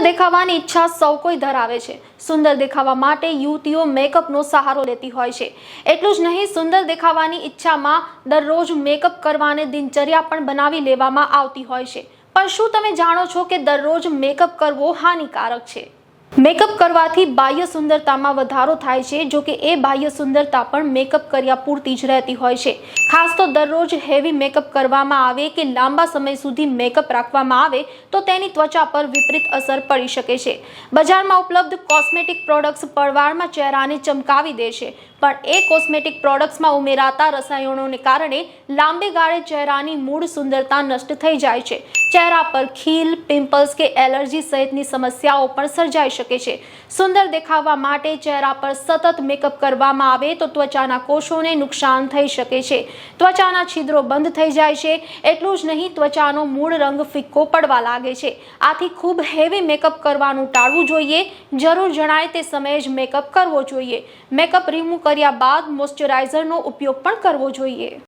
દેખાવાની ઈચ્છા સૌ કોઈ ધરાવે છે. સુંદર દેખાવા માટે યુવતીઓ મેકઅપનો સહારો લેતી હોય છે. એટલું જ નહીં, સુંદર દેખાવાની ઈચ્છામાં દરરોજ મેકઅપ કરવાને દિનચર્યા પણ બનાવી લેવામાં આવતી હોય છે. પણ શું તમે જાણો છો કે દરરોજ મેકઅપ કરવો હાનિકારક છે? મેકઅપ કરવાથી બાહ્ય સુંદરતામાં વધારો થાય છે, જો કે એ બાહ્ય સુંદરતા પણ મેકઅપ કર્યા પૂરતી જ રહેતી હોય છે. ખાસ તો દરરોજ હેવી મેકઅપ કરવામાં આવે કે લાંબા સમય સુધી મેકઅપ રાખવામાં આવે, તો તેની ત્વચા પર વિપરીત અસર પડી શકે છે. બજારમાં ઉપલબ્ધ કોસ્મેટિક પ્રોડક્ટ્સ પડવાળમાં ચહેરાને ચમકાવી દે છે, પણ એ કોસ્મેટિક પ્રોડક્ટ્સમાં ઉમેરાતા રસાયણોને કારણે લાંબે ગાળે ચહેરાની મૂળ સુંદરતા નષ્ટ થઈ જાય છે. ચહેરા પર ખીલ, પિમ્પલ્સ કે એલર્જી સહિતની સમસ્યાઓ પણ સર્જાઈ શકે છે. સુંદર દેખાવા માટે ચહેરા પર સતત મેકઅપ કરવામાં આવે તો ત્વચાના કોષોને નુકસાન થઈ શકે છે. ત્વચાના છિદ્રો બંધ થઈ જાય છે. એટલું જ નહીં, ત્વચાનો મૂળ રંગ ફિક્કો પડવા લાગે છે. આથી ખૂબ હેવી મેકઅપ કરવાનું ટાળવું જોઈએ. જરૂર જણાય તે સમયે જ મેકઅપ કરવો જોઈએ. મેકઅપ રિમૂવ કર્યા બાદ મોઇશ્ચરાઇઝરનો ઉપયોગ પણ કરવો જોઈએ.